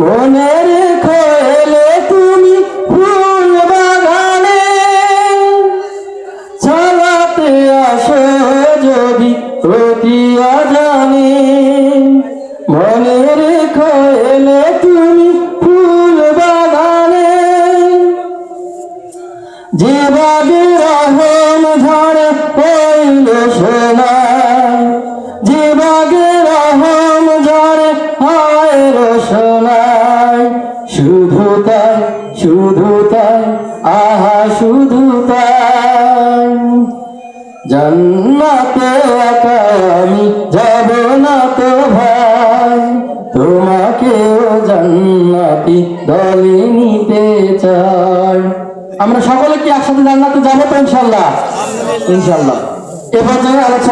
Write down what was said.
মনে রেখো তুমি ফুল বাগানে। ছাড়াতে আসে যদি প্রতি আজানে। মনে রেখো তুমি ফুল বাগানে। জীবাগে রহম ঝরে হইল সোনা তাই শুধু তাই, আহা, শুধু তাই। জান্নাতে একা আমি যাব না তো ভাই। তোমাকেও জান্নাতি দলে নিতে চাই। আমরা সকলে কি একসাথে জান্নাতে যাব তো ইনশাল্লাহ? ইনশাল্লাহ। এ পর্যায়ে আলোচনা